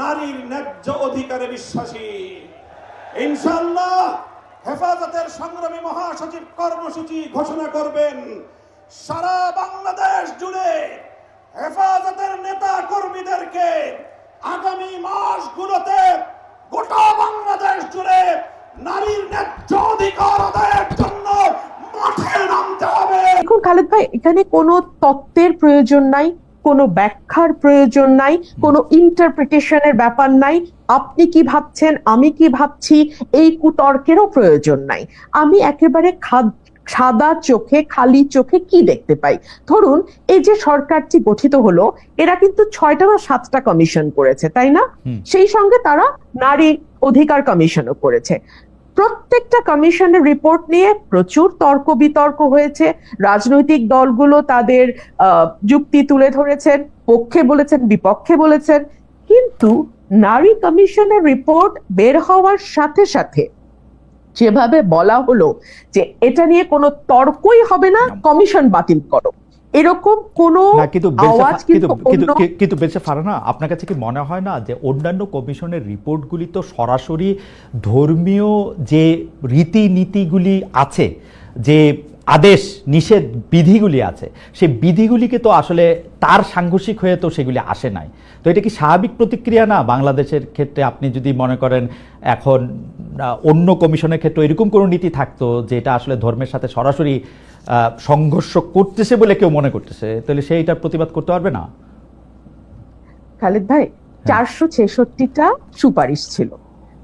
নারীর ন্যায্য অধিকারে বিশ্বাসী। ইনশাল্লাহ হেফাজতের সংগ্রামী মহাসচিব কর্মসূচি ঘোষণা করবেন। সারা বাংলাদেশ জুড়ে হেফাজতের নেতা কর্মীদেরকে আগামী মাসগুলোতে গোটা বাংলাদেশ জুড়ে নারীর ন্যায্য অধিকার আদায়ের জন্য মাঠে নামতে হবে। খালেদ ভাই, এখানে কোনো তত্ত্বের প্রয়োজন নাই। কোনো ব্যাখ্যার প্রয়োজন নাই কোনো ইন্টারপ্রিটেশনের ব্যাপার নাই। আপনি কি ভাবছেন? আমি কি ভাবছি? এই কুতর্কেরও প্রয়োজন নাই। আমি একেবারে খাদ- সাদা চোখে খালি চোখে কি দেখতে পাই? ধরুন এই যে সরকারটি গঠিত হলো এরা কিন্তু ছয়টা বা সাতটা কমিশন করেছে তাই না? সেই সঙ্গে তারা নারী অধিকার কমিশনও করেছে। প্রত্যেকটা কমিশনের রিপোর্ট নিয়ে প্রচুর তর্ক বিতর্ক হয়েছে। রাজনৈতিক দলগুলো তাদের যুক্তি তুলে ধরেছেন পক্ষে বলেছেন বিপক্ষে বলেছেন। কিন্তু নারী কমিশনের রিপোর্ট বের হওয়ার সাথে সাথে যেভাবে বলা হলো যে এটা নিয়ে কোনো তর্কই হবে না। কমিশন বাতিল করো। এরকম কোনো আওয়াজ কিন্তু কিন্তু বেলসা ফারানা আপনার কাছে কি মনে হয় না যে অন্যান্য কমিশনের রিপোর্টগুলি তো সরাসরি ধর্মীয় যে রীতিনীতিগুলি আছে যে আদেশ নিষেধ বিধিগুলি আছে। সেই বিধিগুলিকে তো আসলে তার সাংঘর্ষিক হয়ে তো সেগুলি আসে নাই। তো এটা কি স্বাভাবিক প্রতিক্রিয়া না বাংলাদেশের ক্ষেত্রে আপনি যদি মনে করেন এখন অন্য কমিশনের ক্ষেত্রে এরকম কোনো নীতি থাকতো যেটা আসলে ধর্মের সাথে সরাসরি আহ, সংঘর্ষ করতেছে বলে কেউ মনে করতেছে তাহলে সে এটার প্রতিবাদ করতে পারবে না? খালেদ ভাই চারশো ছেষট্টিটা সুপারিশ ছিল।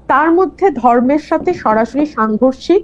তার মধ্যে ধর্মের সাথে সরাসরি সাংঘর্ষিক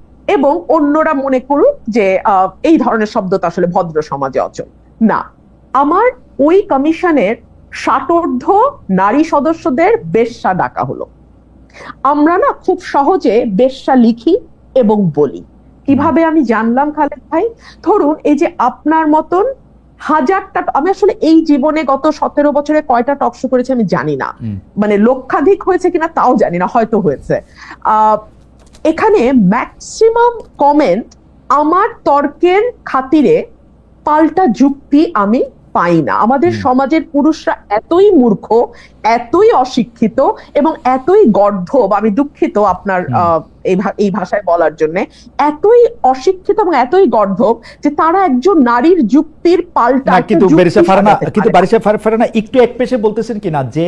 এবং অন্যরা মনে করুক যে এই ধরনের শব্দ তো আসলে ভদ্র সমাজে অচল। না আমার ওই কমিশনের ষাটোর্ধ নারী সদস্যদের বেশ্যা ডাকা হলো। আমরা না খুব সহজে বেশ্যা লিখি এবং বলি। কীভাবে আমি জানলাম খালেদ ভাই? ধরুন এই যে আপনার মতন হাজারটা আমি আসলে এই জীবনে গত সতেরো বছরে কয়টা টকশো করেছি আমি জানি না। মানে লক্ষাধিক হয়েছে কিনা তাও জানি না হয়তো হয়েছে। আহ, এখানে ম্যাক্সিমাম কমেন্ট আমার তর্কের খাতিরে পাল্টা যুক্তি আমি পাই না। আমাদের সমাজের পুরুষরা এতই মূর্খ এতই অশিক্ষিত এবং এতই গর্ধব আমি দুঃখিত আপনার আহ, এই এই ভাষায় বলার জন্য এতই অশিক্ষিত এবং এতই গর্ধব যে তারা একজন নারীর যুক্তির পাল্টা কিন্তু যুক্তি ফারানা কিন্তু বারিসা ফারানা একটু এক পেশে বলতেছেন কিনা যে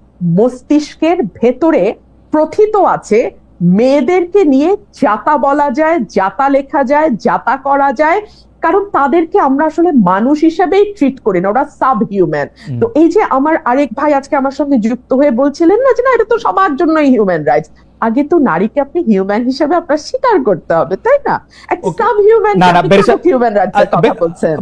মস্তিষ্কের ভেতরে প্রথিত আছে মেয়েদেরকে নিয়ে যাতা বলা যায় যাতা লেখা যায় জাতা করা যায়। কারণ তাদেরকে আমরা আসলে মানুষ হিসেবেই ট্রিট করি না ওরা সাব হিউম্যান তো এই যে আমার আরেক ভাই আজকে আমার সঙ্গে যুক্ত হয়ে বলছিলেন না যে না এটা তো সবার জন্যই হিউম্যান রাইটস আগে তো নারীকে আপনি হিউম্যান হিসেবে আপনার স্বীকার করতে হবে তাই না? একটা সাব হিউম্যান না, না, বেরিসা- হিউম্যান রাইটসের আ, কথা বলছেন।